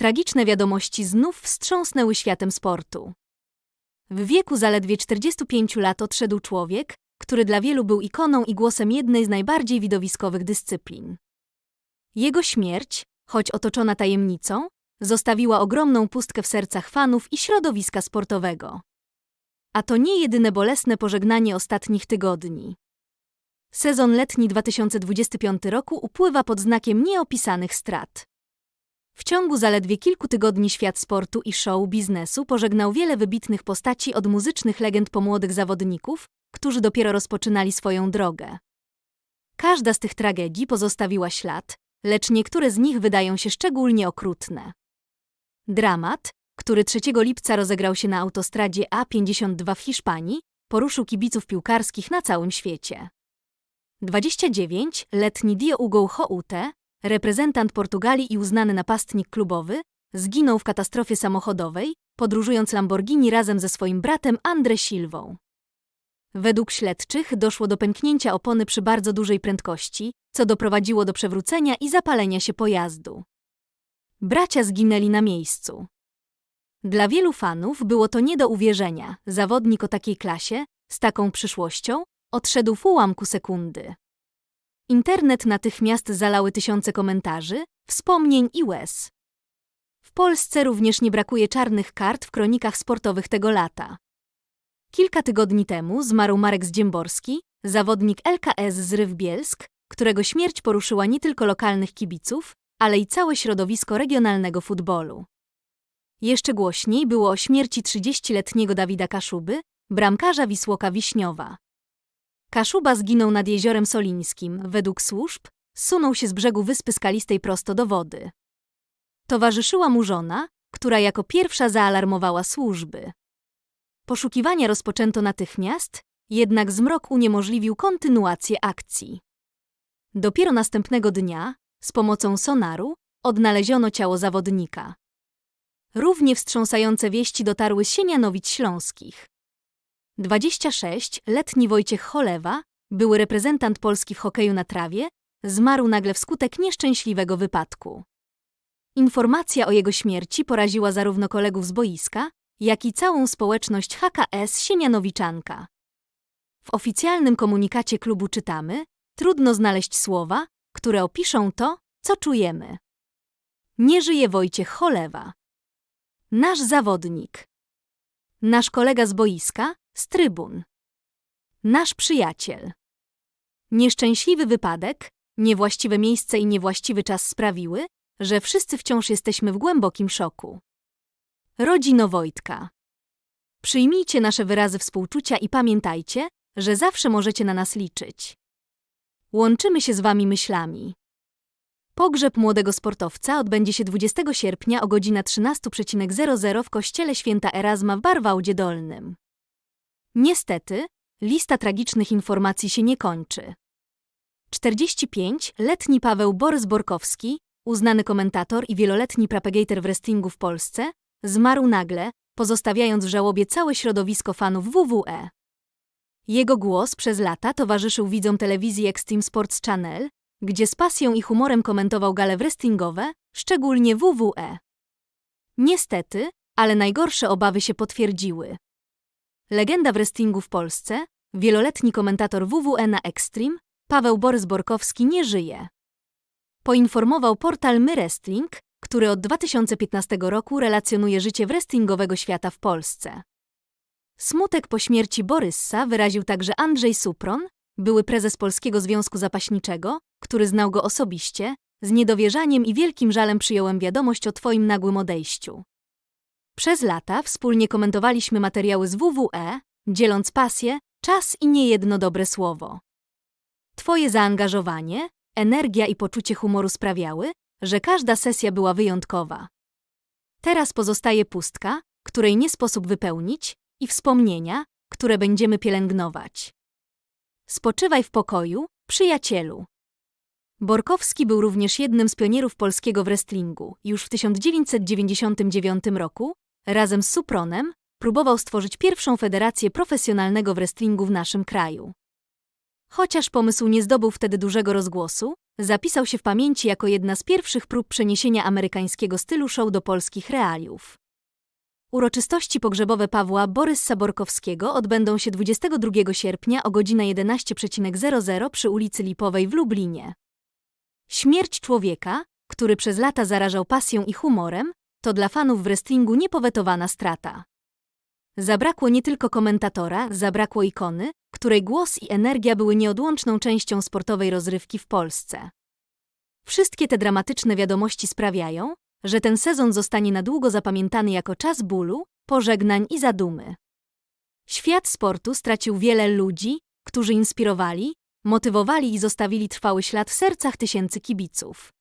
Tragiczne wiadomości znów wstrząsnęły światem sportu. W wieku zaledwie 45 lat odszedł człowiek, który dla wielu był ikoną i głosem jednej z najbardziej widowiskowych dyscyplin. Jego śmierć, choć otoczona tajemnicą, zostawiła ogromną pustkę w sercach fanów i środowiska sportowego. A to nie jedyne bolesne pożegnanie ostatnich tygodni. Sezon letni 2025 roku upływa pod znakiem nieopisanych strat. W ciągu zaledwie kilku tygodni świat sportu i show biznesu pożegnał wiele wybitnych postaci od muzycznych legend po młodych zawodników, którzy dopiero rozpoczynali swoją drogę. Każda z tych tragedii pozostawiła ślad, lecz niektóre z nich wydają się szczególnie okrutne. Dramat, który 3 lipca rozegrał się na autostradzie A52 w Hiszpanii, poruszył kibiców piłkarskich na całym świecie. 29-letni Dio Hugo Houte, reprezentant Portugalii i uznany napastnik klubowy, zginął w katastrofie samochodowej, podróżując Lamborghini razem ze swoim bratem Andre Silvą. Według śledczych doszło do pęknięcia opony przy bardzo dużej prędkości, co doprowadziło do przewrócenia i zapalenia się pojazdu. Bracia zginęli na miejscu. Dla wielu fanów było to nie do uwierzenia. Zawodnik o takiej klasie, z taką przyszłością, odszedł w ułamku sekundy. Internet natychmiast zalały tysiące komentarzy, wspomnień i łez. W Polsce również nie brakuje czarnych kart w kronikach sportowych tego lata. Kilka tygodni temu zmarł Marek Zdziemborski, zawodnik LKS z Ryw Bielsk, którego śmierć poruszyła nie tylko lokalnych kibiców, ale i całe środowisko regionalnego futbolu. Jeszcze głośniej było o śmierci 30-letniego Dawida Kaszuby, bramkarza Wisłoka Wiśniowa. Kaszuba zginął nad jeziorem Solińskim, według służb, sunął się z brzegu wyspy skalistej prosto do wody. Towarzyszyła mu żona, która jako pierwsza zaalarmowała służby. Poszukiwania rozpoczęto natychmiast, jednak zmrok uniemożliwił kontynuację akcji. Dopiero następnego dnia, z pomocą sonaru, odnaleziono ciało zawodnika. Równie wstrząsające wieści dotarły z Sienianowic Śląskich. 26-letni Wojciech Cholewa, były reprezentant Polski w hokeju na trawie, zmarł nagle wskutek nieszczęśliwego wypadku. Informacja o jego śmierci poraziła zarówno kolegów z boiska, jak i całą społeczność HKS Sienianowiczanka. W oficjalnym komunikacie klubu czytamy: Trudno znaleźć słowa, które opiszą to, co czujemy. Nie żyje Wojciech Cholewa. Nasz zawodnik. Nasz kolega z boiska, z trybun. Nasz przyjaciel. Nieszczęśliwy wypadek, niewłaściwe miejsce i niewłaściwy czas sprawiły, że wszyscy wciąż jesteśmy w głębokim szoku. Rodzino Wojtka. Przyjmijcie nasze wyrazy współczucia i pamiętajcie, że zawsze możecie na nas liczyć. Łączymy się z Wami myślami. Pogrzeb młodego sportowca odbędzie się 20 sierpnia o godzina 13.00 w kościele święta Erasma w Barwałdzie Dolnym. Niestety, lista tragicznych informacji się nie kończy. 45-letni Paweł Borys Borkowski, uznany komentator i wieloletni propagator wrestlingu w Polsce, zmarł nagle, pozostawiając w żałobie całe środowisko fanów WWE. Jego głos przez lata towarzyszył widzom telewizji Extreme Sports Channel, gdzie z pasją i humorem komentował gale wrestlingowe, szczególnie WWE. Niestety, ale najgorsze obawy się potwierdziły. Legenda wrestlingu w Polsce, wieloletni komentator WWE na Extreme, Paweł Borys Borkowski nie żyje. Poinformował portal My Wrestling, który od 2015 roku relacjonuje życie wrestlingowego świata w Polsce. Smutek po śmierci Boryssa wyraził także Andrzej Supron, były prezes Polskiego Związku Zapaśniczego, który znał go osobiście, z niedowierzaniem i wielkim żalem przyjąłem wiadomość o Twoim nagłym odejściu. Przez lata wspólnie komentowaliśmy materiały z WWE, dzieląc pasję, czas i niejedno dobre słowo. Twoje zaangażowanie, energia i poczucie humoru sprawiały, że każda sesja była wyjątkowa. Teraz pozostaje pustka, której nie sposób wypełnić, i wspomnienia, które będziemy pielęgnować. Spoczywaj w pokoju, przyjacielu. Borkowski był również jednym z pionierów polskiego wrestlingu. Już w 1999 roku, razem z Supronem, próbował stworzyć pierwszą federację profesjonalnego wrestlingu w naszym kraju. Chociaż pomysł nie zdobył wtedy dużego rozgłosu, zapisał się w pamięci jako jedna z pierwszych prób przeniesienia amerykańskiego stylu show do polskich realiów. Uroczystości pogrzebowe Pawła Borys Saborkowskiego odbędą się 22 sierpnia o godzinę 11.00 przy ulicy Lipowej w Lublinie. Śmierć człowieka, który przez lata zarażał pasją i humorem, to dla fanów wrestlingu niepowetowana strata. Zabrakło nie tylko komentatora, zabrakło ikony, której głos i energia były nieodłączną częścią sportowej rozrywki w Polsce. Wszystkie te dramatyczne wiadomości sprawiają, że ten sezon zostanie na długo zapamiętany jako czas bólu, pożegnań i zadumy. Świat sportu stracił wiele ludzi, którzy inspirowali, motywowali i zostawili trwały ślad w sercach tysięcy kibiców.